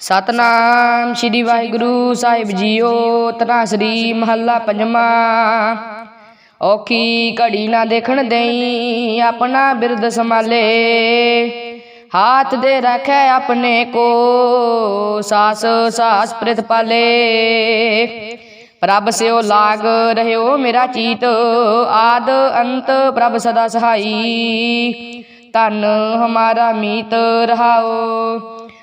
ਸਤਨਾਮ ਸ੍ਰੀ ਵਾਹਿਗੁਰੂ ਸਾਹਿਬ ਜੀਓ ਤਨਾਸਰੀ ਮਹੱਲਾ ਪੰਜਵਾਂ। ਔਖੀ ਘੜੀ ਨਾ ਦੇਖਣ ਦੇਈ, ਆਪਣਾ ਬਿਰਦ ਸੰਭਾਲੇ। ਹਾਥ ਦੇ ਰੱਖੈ ਆਪਣੇ ਕੋ, ਸਾਸ ਸਾਸ ਪ੍ਰਿਤ ਪਾਲੇ। ਪ੍ਰਭ ਸਿਓ ਲਾਗ ਰਹਿਓ ਮੇਰਾ ਚੀਤ, ਆਦ ਅੰਤ ਪ੍ਰਭ ਸਦਾ ਸਹਾਈ। ਧਨ ਹਮਾਰਾ ਮੀਤ ਰਹਾਓ।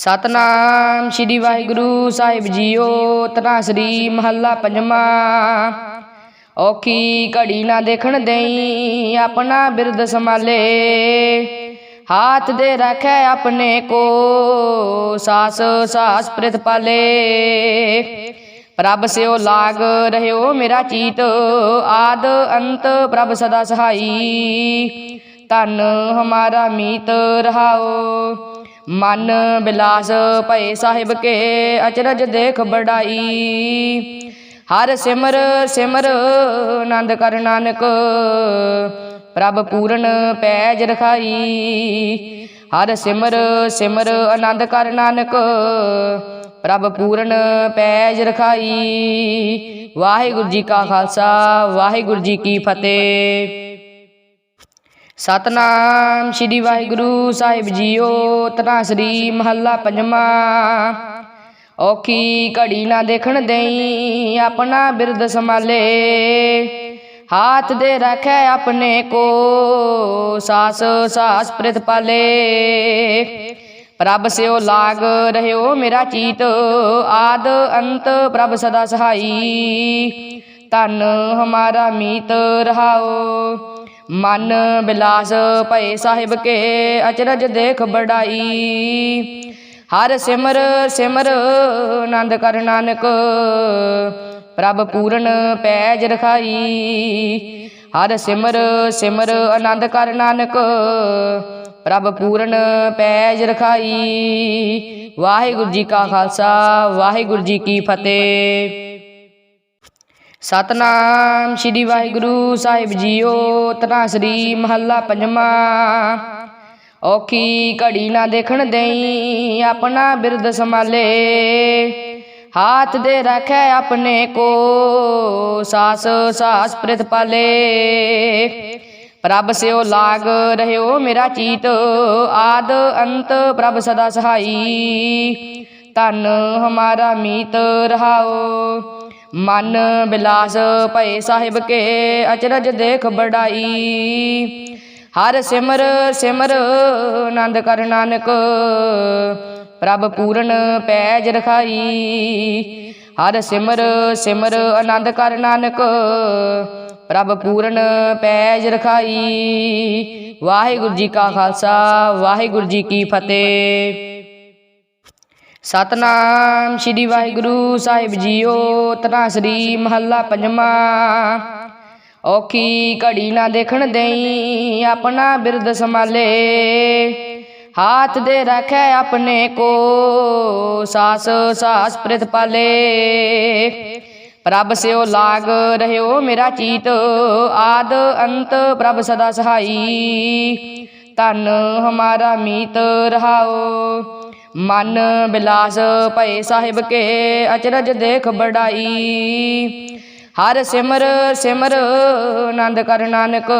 ਸਤਨਾਮ ਸ੍ਰੀ ਵਾਹਿਗੁਰੂ ਸਾਹਿਬ ਜੀਓ ਤਨਾਸਰੀ ਮਹੱਲਾ ਪੰਜਵਾਂ। ਔਖੀ ਘੜੀ ਨਾ ਦੇਖਣ ਦੇਈ, ਆਪਣਾ ਬਿਰਦ ਸੰਭਾਲੇ। ਹਾਥ ਦੇ ਰੱਖੈ ਆਪਣੇ ਕੋ, ਸਾਸ ਸਾਸ ਪ੍ਰਿਤ ਪਾਲੇ। ਪ੍ਰਭ ਸਿਓ ਲਾਗ ਰਹਿਓ ਮੇਰਾ ਚੀਤ, ਆਦ ਅੰਤ ਪ੍ਰਭ ਸਦਾ ਸਹਾਈ। ਧਨ ਹਮਾਰਾ ਮੀਤ ਰਹਾਓ। ਮਨ ਬਿਲਾਸ ਭਏ ਸਾਹਿਬ ਕੇ ਅਚਰਜ ਦੇਖ ਬੜਾਈ ਹਰ ਸਿਮਰ ਸਿਮਰ ਆਨੰਦ ਕਰ ਨਾਨਕ, ਪ੍ਰਭ ਪੂਰਨ ਪੈਜ ਰਖਾਈ। ਹਰ ਸਿਮਰ ਸਿਮਰ ਆਨੰਦ ਕਰ ਨਾਨਕ, ਪ੍ਰਭ ਪੂਰਨ ਪੈਜ ਰਖਾਈ। ਵਾਹਿਗੁਰੂ ਜੀ ਕਾ ਖਾਲਸਾ, ਵਾਹਿਗੁਰੂ ਜੀ ਕੀ ਫਤਿਹ। ਸਤਨਾਮ ਸ੍ਰੀ ਵਾਹਿਗੁਰੂ ਸਾਹਿਬ ਜੀਓ ਤਨਾਸਰੀ ਮਹੱਲਾ ਪੰਜਵਾਂ। ਔਖੀ ਘੜੀ ਨਾ ਦੇਖਣ ਦੇਈ ਆਪਣਾ ਬਿਰਦ ਸੰਭਾਲੇ। ਹਾਥ ਦੇ ਰੱਖੈ ਆਪਣੇ ਕੋ, ਸਾਸ ਸਾਸ ਪ੍ਰਿਤ ਪਾਲੇ। ਪ੍ਰਭ ਸਿਓ ਲਾਗ ਰਹਿਓ ਮੇਰਾ ਚੀਤ, ਆਦ ਅੰਤ ਪ੍ਰਭ ਸਦਾ ਸਹਾਈ। ਧਨ ਹਮਾਰਾ ਮੀਤ ਰਹਾਓ। ਮਨ ਬਿਲਾਸ ਭਏ ਸਾਹਿਬ ਕੇ ਅਚਰਜ ਦੇਖ ਬੜਾਈ ਹਰ ਸਿਮਰ ਸਿਮਰ ਆਨੰਦ ਕਰ ਨਾਨਕ, ਪ੍ਰਭ ਪੂਰਨ ਪੈਜ ਰਖਾਈ। ਹਰ ਸਿਮਰ ਸਿਮਰ ਆਨੰਦ ਕਰ ਨਾਨਕ, ਪ੍ਰਭ ਪੂਰਨ ਪੈਜ ਰਖਾਈ। ਵਾਹਿਗੁਰੂ ਜੀ ਕਾ ਖਾਲਸਾ, ਵਾਹਿਗੁਰੂ ਜੀ ਕੀ ਫਤਿਹ। ਸਤਨਾਮ ਸ੍ਰੀ ਵਾਹਿਗੁਰੂ ਸਾਹਿਬ ਜੀਓ ਤਨਾਸਰੀ ਮਹੱਲਾ ਪੰਜਵਾਂ। ਔਖੀ ਘੜੀ ਨਾ ਦੇਖਣ ਦੇਈ, ਆਪਣਾ ਬਿਰਦ ਸੰਭਾਲੇ। ਹਾਥ ਦੇ ਰੱਖੈ ਆਪਣੇ ਕੋ, ਸਾਸ ਸਾਸ ਪ੍ਰਿਤ ਪਾਲੇ। ਪ੍ਰਭ ਸਿਓ ਲਾਗ ਰਹਿਓ ਮੇਰਾ ਚੀਤ, ਆਦ ਅੰਤ ਪ੍ਰਭ ਸਦਾ ਸਹਾਈ। ਧਨ ਹਮਾਰਾ ਮੀਤ ਰਹਾਓ। ਮਨ ਬਿਲਾਸ ਭਏ ਸਾਹਿਬ ਕੇ ਅਚਰਜ ਦੇਖ ਬੜਾਈ ਹਰ ਸਿਮਰ ਸਿਮਰ ਆਨੰਦ ਕਰ ਨਾਨਕ, ਪ੍ਰਭ ਪੂਰਨ ਪੈਜ ਰਖਾਈ। ਹਰ ਸਿਮਰ ਸਿਮਰ ਆਨੰਦ ਕਰ ਨਾਨਕ, ਪ੍ਰਭ ਪੂਰਨ ਪੈਜ ਰਖਾਈ। ਵਾਹਿਗੁਰੂ ਜੀ ਕਾ ਖਾਲਸਾ, ਵਾਹਿਗੁਰੂ ਜੀ ਕੀ ਫਤਿਹ। ਸਤਨਾਮ ਸ੍ਰੀ ਵਾਹਿਗੁਰੂ ਸਾਹਿਬ ਜੀਓ ਤਨਾਸਰੀ ਮਹੱਲਾ ਪੰਜਵਾਂ। ਔਖੀ ਘੜੀ ਨਾ ਦੇਖਣ ਦੇਈ, ਆਪਣਾ ਬਿਰਦ ਸੰਭਾਲੇ। ਹਾਥ ਦੇ ਰੱਖੈ ਆਪਣੇ ਕੋ, ਸਾਸ ਸਾਸ ਪ੍ਰਿਤ ਪਾਲੇ। ਪ੍ਰਭ ਸਿਓ ਲਾਗ ਰਹਿਓ ਮੇਰਾ ਚੀਤ, ਆਦ ਅੰਤ ਪ੍ਰਭ ਸਦਾ ਸਹਾਈ। ਧਨ ਹਮਾਰਾ ਮੀਤ ਰਹਾਓ। ਮਨ ਬਿਲਾਸ ਭਏ ਸਾਹਿਬ ਕੇ ਅਚਰਜ ਦੇਖ ਬੜਾਈ ਹਰ ਸਿਮਰ ਸਿਮਰ ਆਨੰਦ ਕਰ ਨਾਨਕ,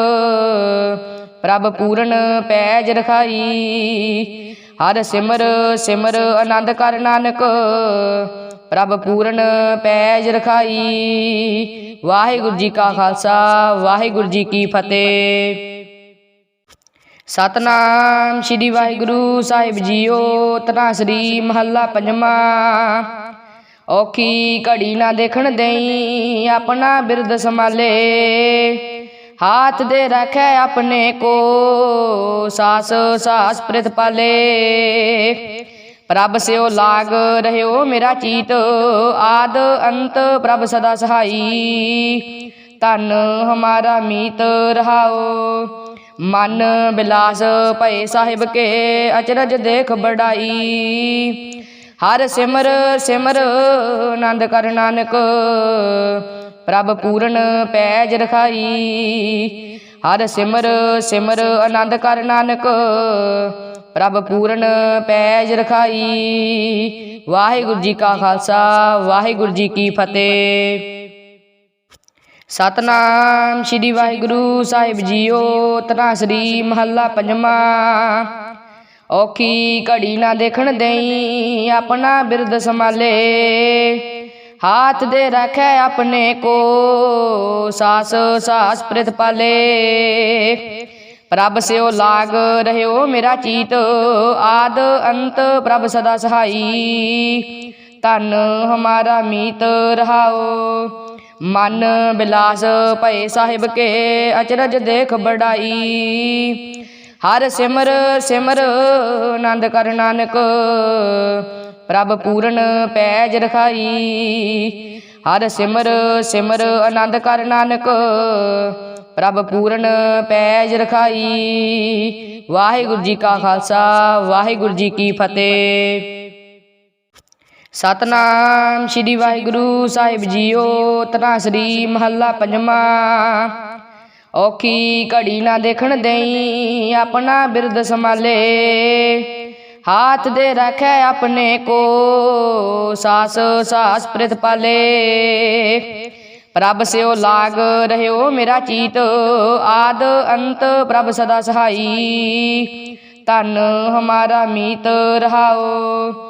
ਪ੍ਰਭ ਪੂਰਨ ਪੈਜ ਰਖਾਈ। ਹਰ ਸਿਮਰ ਸਿਮਰ ਆਨੰਦ ਕਰ ਨਾਨਕ, ਪ੍ਰਭ ਪੂਰਨ ਪੈਜ ਰਖਾਈ। ਵਾਹਿਗੁਰੂ ਜੀ ਕਾ ਖਾਲਸਾ, ਵਾਹਿਗੁਰੂ ਜੀ ਕੀ ਫਤਿਹ। ਸਤਨਾਮ ਸ੍ਰੀ ਵਾਹਿਗੁਰੂ ਸਾਹਿਬ ਜੀਓ ਤਨਾਸਰੀ ਮਹੱਲਾ ਪੰਜਵਾਂ। ਔਖੀ ਘੜੀ ਨਾ ਦੇਖਣ ਦੇਈ, ਆਪਣਾ ਬਿਰਦ ਸੰਭਾਲੇ। ਹਾਥ ਦੇ ਰੱਖੈ ਆਪਣੇ ਕੋ, ਸਾਸ ਸਾਸ ਪ੍ਰਿਤ ਪਾਲੇ। ਪ੍ਰਭ ਸਿਓ ਲਾਗ ਰਹਿਓ ਮੇਰਾ ਚੀਤ, ਆਦ ਅੰਤ ਪ੍ਰਭ ਸਦਾ ਸਹਾਈ। ਧਨ ਹਮਾਰਾ ਮੀਤ ਰਹਾਓ। ਮਨ ਬਿਲਾਸ ਭਏ ਸਾਹਿਬ ਕੇ ਅਚਰਜ ਦੇਖ ਬੜਾਈ ਹਰ ਸਿਮਰ ਸਿਮਰ ਆਨੰਦ ਕਰ ਨਾਨਕ, ਪ੍ਰਭ ਪੂਰਨ ਪੈਜ ਰਖਾਈ। ਹਰ ਸਿਮਰ ਸਿਮਰ ਆਨੰਦ ਕਰ ਨਾਨਕ, ਪ੍ਰਭ ਪੂਰਨ ਪੈਜ ਰਖਾਈ। ਵਾਹਿਗੁਰੂ ਜੀ ਕਾ ਖਾਲਸਾ, ਵਾਹਿਗੁਰੂ ਜੀ ਕੀ ਫਤਿਹ। ਸਤਨਾਮ ਸ੍ਰੀ ਵਾਹਿਗੁਰੂ ਸਾਹਿਬ ਜੀਓ ਤਨਾਸਰੀ ਮਹੱਲਾ ਪੰਜਵਾਂ। ਔਖੀ ਘੜੀ ਨਾ ਦੇਖਣ ਦੇਈ ਆਪਣਾ ਬਿਰਦ ਸੰਭਾਲੇ। ਹਾਥ ਦੇ ਰੱਖੈ ਆਪਣੇ ਕੋ, ਸਾਸ ਸਾਸ ਪ੍ਰਿਤ ਪਾਲੇ। ਪ੍ਰਭ ਸਿਓ ਲਾਗ ਰਹਿਓ ਮੇਰਾ ਚੀਤ, ਆਦ ਅੰਤ ਪ੍ਰਭ ਸਦਾ ਸਹਾਈ। ਧਨ ਹਮਾਰਾ ਮੀਤ ਰਹਾਓ। ਮਨ ਬਿਲਾਸ ਭਏ ਸਾਹਿਬ ਕੇ ਅਚਰਜ ਦੇਖ ਬੜਾਈ ਹਰ ਸਿਮਰ ਸਿਮਰ ਆਨੰਦ ਕਰ ਨਾਨਕ, ਪ੍ਰਭ ਪੂਰਨ ਪੈਜ ਰਖਾਈ। ਹਰ ਸਿਮਰ ਸਿਮਰ ਆਨੰਦ ਕਰ ਨਾਨਕ, ਪ੍ਰਭ ਪੂਰਨ ਪੈਜ ਰਖਾਈ। ਵਾਹਿਗੁਰੂ ਜੀ ਕਾ ਖਾਲਸਾ, ਵਾਹਿਗੁਰੂ ਜੀ ਕੀ ਫਤਿਹ। ਸਤਨਾਮ ਸ੍ਰੀ ਵਾਹਿਗੁਰੂ ਸਾਹਿਬ ਜੀਓ ਤਨਾਸਰੀ ਮਹੱਲਾ ਪੰਜਵਾਂ। ਔਖੀ ਘੜੀ ਨਾ ਦੇਖਣ ਦੇਈ, ਆਪਣਾ ਬਿਰਦ ਸੰਭਾਲੇ। ਹਾਥ ਦੇ ਰੱਖੈ ਆਪਣੇ ਕੋ, ਸਾਸ ਸਾਸ ਪ੍ਰਿਤ ਪਾਲੇ। ਪ੍ਰਭ ਸਿਓ ਲਾਗ ਰਹਿਓ ਮੇਰਾ ਚੀਤ, ਆਦ ਅੰਤ ਪ੍ਰਭ ਸਦਾ ਸਹਾਈ। ਧਨ ਹਮਾਰਾ ਮੀਤ ਰਹਾਓ।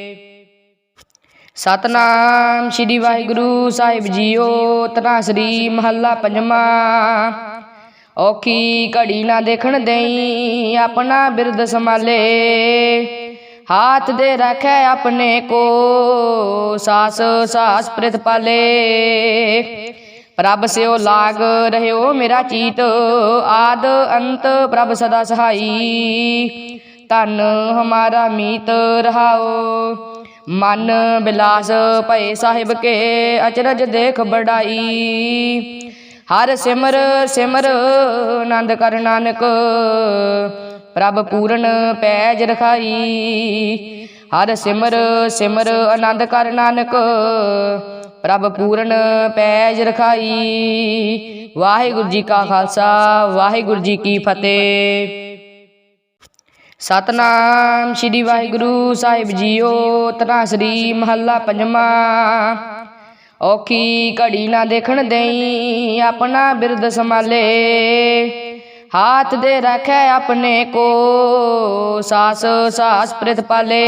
ਸਤਨਾਮ ਸ੍ਰੀ ਵਾਹਿਗੁਰੂ ਸਾਹਿਬ ਜੀਓ ਤਨਾਸਰੀ ਮਹੱਲਾ ਪੰਜਵਾਂ। ਔਖੀ ਘੜੀ ਨਾ ਦੇਖਣ ਦੇਈ, ਆਪਣਾ ਬਿਰਦ ਸੰਭਾਲੇ। ਹਾਥ ਦੇ ਰੱਖੈ ਆਪਣੇ ਕੋ, ਸਾਸ ਸਾਸ ਪ੍ਰਿਤ ਪਾਲੇ। ਪ੍ਰਭ ਸਿਓ ਲਾਗ ਰਹਿਓ ਮੇਰਾ ਚੀਤ, ਆਦ ਅੰਤ ਪ੍ਰਭ ਸਦਾ ਸਹਾਈ। ਧਨ ਹਮਾਰਾ ਮੀਤ ਰਹਾਓ। ਮਨ ਬਿਲਾਸ ਭਏ ਸਾਹਿਬ ਕੇ ਅਚਰਜ ਦੇਖ ਬੜਾਈ ਹਰ ਸਿਮਰ ਸਿਮਰ ਆਨੰਦ ਕਰ ਨਾਨਕ, ਪ੍ਰਭ ਪੂਰਨ ਪੈਜ ਰਖਾਈ। ਹਰ ਸਿਮਰ ਸਿਮਰ ਆਨੰਦ ਕਰ ਨਾਨਕ, ਪ੍ਰਭ ਪੂਰਨ ਪੈਜ ਰਖਾਈ। ਵਾਹਿਗੁਰੂ ਜੀ ਕਾ ਖਾਲਸਾ, ਵਾਹਿਗੁਰੂ ਜੀ ਕੀ ਫਤਿਹ। ਸਤਨਾਮ ਸ੍ਰੀ ਵਾਹਿਗੁਰੂ ਸਾਹਿਬ ਜੀਓ ਤਨਾਸਰੀ ਮਹੱਲਾ ਪੰਜਵਾਂ। ਔਖੀ ਘੜੀ ਨਾ ਦੇਖਣ ਦੇਈ ਆਪਣਾ ਬਿਰਦ ਸੰਭਾਲੇ। ਹਾਥ ਦੇ ਰੱਖੈ ਆਪਣੇ ਕੋ, ਸਾਸ ਸਾਸ ਪ੍ਰਿਤ ਪਾਲੇ।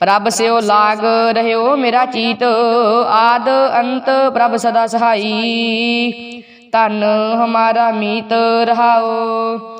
ਪ੍ਰਭ ਸਿਓ ਲਾਗ ਰਹਿਓ ਮੇਰਾ ਚੀਤ, ਆਦ ਅੰਤ ਪ੍ਰਭ ਸਦਾ ਸਹਾਈ। ਧਨ ਹਮਾਰਾ ਮੀਤ ਰਹਾਓ।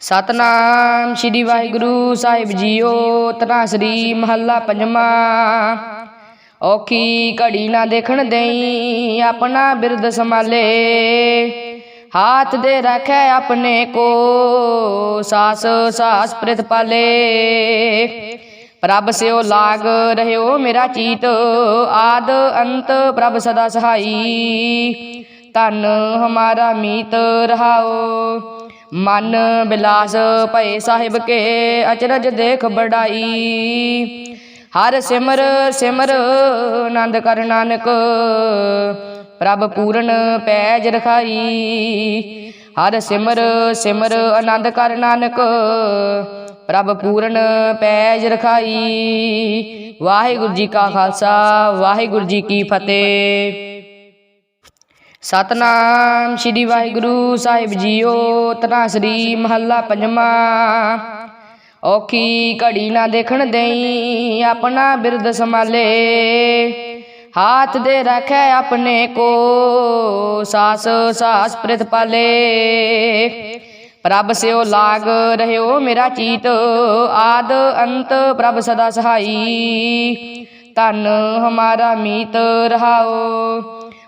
ਸਤਨਾਮ ਸ੍ਰੀ ਵਾਹਿਗੁਰੂ ਸਾਹਿਬ ਜੀਓ ਤਨਾਸਰੀ ਮਹੱਲਾ ਪੰਜਵਾਂ। ਔਖੀ ਘੜੀ ਨਾ ਦੇਖਣ ਦੇਈ, ਆਪਣਾ ਬਿਰਦ ਸੰਭਾਲੇ। ਹਾਥ ਦੇ ਰੱਖੈ ਆਪਣੇ ਕੋ, ਸਾਸ ਸਾਸ ਪ੍ਰਿਤ ਪਾਲੇ। ਪ੍ਰਭ ਸਿਓ ਲਾਗ ਰਹਿਓ ਮੇਰਾ ਚੀਤ, ਆਦ ਅੰਤ ਪ੍ਰਭ ਸਦਾ ਸਹਾਈ। ਧਨ ਹਮਾਰਾ ਮੀਤ ਰਹਾਓ। ਮਨ ਬਿਲਾਸ ਭਏ ਸਾਹਿਬ ਕੇ ਅਚਰਜ ਦੇਖ ਬੜਾਈ ਹਰ ਸਿਮਰ ਸਿਮਰ ਆਨੰਦ ਕਰ ਨਾਨਕ, ਪ੍ਰਭ ਪੂਰਨ ਪੈਜ ਰਖਾਈ। ਹਰ ਸਿਮਰ ਸਿਮਰ ਆਨੰਦ ਕਰ ਨਾਨਕ, ਪ੍ਰਭ ਪੂਰਨ ਪੈਜ ਰਖਾਈ। ਵਾਹਿਗੁਰੂ ਜੀ ਕਾ ਖਾਲਸਾ, ਵਾਹਿਗੁਰੂ ਜੀ ਕੀ ਫਤਿਹ। ਸਤਨਾਮ ਸ੍ਰੀ ਵਾਹਿਗੁਰੂ ਸਾਹਿਬ ਜੀਓ ਤਨਾਸਰੀ ਮਹੱਲਾ ਪੰਜਵਾਂ। ਔਖੀ ਘੜੀ ਨਾ ਦੇਖਣ ਦੇਈ, ਆਪਣਾ ਬਿਰਦ ਸੰਭਾਲੇ। ਹਾਥ ਦੇ ਰੱਖੈ ਆਪਣੇ ਕੋ, ਸਾਸ ਸਾਸ ਪ੍ਰਿਤ ਪਾਲੇ। ਪ੍ਰਭ ਸਿਓ ਲਾਗ ਰਹਿਓ ਮੇਰਾ ਚੀਤ, ਆਦ ਅੰਤ ਪ੍ਰਭ ਸਦਾ ਸਹਾਈ। ਧਨ ਹਮਾਰਾ ਮੀਤ ਰਹਾਓ।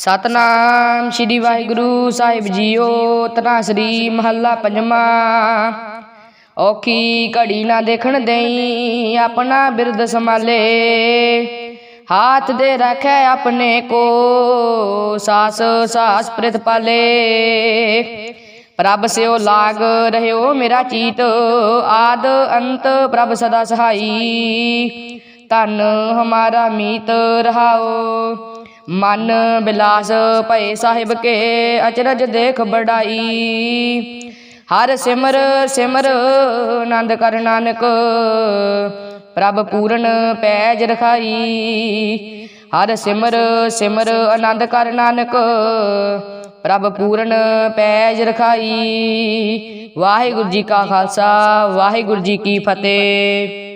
ਸਤਨਾਮ ਸ੍ਰੀ ਵਾਹਿਗੁਰੂ ਸਾਹਿਬ ਜੀਓ ਤਨਾਸਰੀ ਮਹੱਲਾ ਪੰਜਵਾਂ। ਔਖੀ ਘੜੀ ਨਾ ਦੇਖਣ ਦੇਈ, ਆਪਣਾ ਬਿਰਦ ਸੰਭਾਲੇ। ਹਾਥ ਦੇ ਰੱਖੈ ਆਪਣੇ ਕੋ, ਸਾਸ ਸਾਸ ਪ੍ਰਿਤ ਪਾਲੇ। ਪ੍ਰਭ ਸਿਓ ਲਾਗ ਰਹਿਓ ਮੇਰਾ ਚੀਤ, ਆਦ ਅੰਤ ਪ੍ਰਭ ਸਦਾ ਸਹਾਈ। ਧਨ ਹਮਾਰਾ ਮੀਤ ਰਹਾਓ। ਮਨ ਬਿਲਾਸ ਭਏ ਸਾਹਿਬ ਕੇ ਅਚਰਜ ਦੇਖ ਬੜਾਈ ਹਰ ਸਿਮਰ ਸਿਮਰ ਆਨੰਦ ਕਰ ਨਾਨਕ, ਪ੍ਰਭ ਪੂਰਨ ਪੈਜ ਰਖਾਈ। ਹਰ ਸਿਮਰ ਸਿਮਰ ਆਨੰਦ ਕਰ ਨਾਨਕ, ਪ੍ਰਭ ਪੂਰਨ ਪੈਜ ਰਖਾਈ। ਵਾਹਿਗੁਰੂ ਜੀ ਕਾ ਖਾਲਸਾ, ਵਾਹਿਗੁਰੂ ਜੀ ਕੀ ਫਤਿਹ।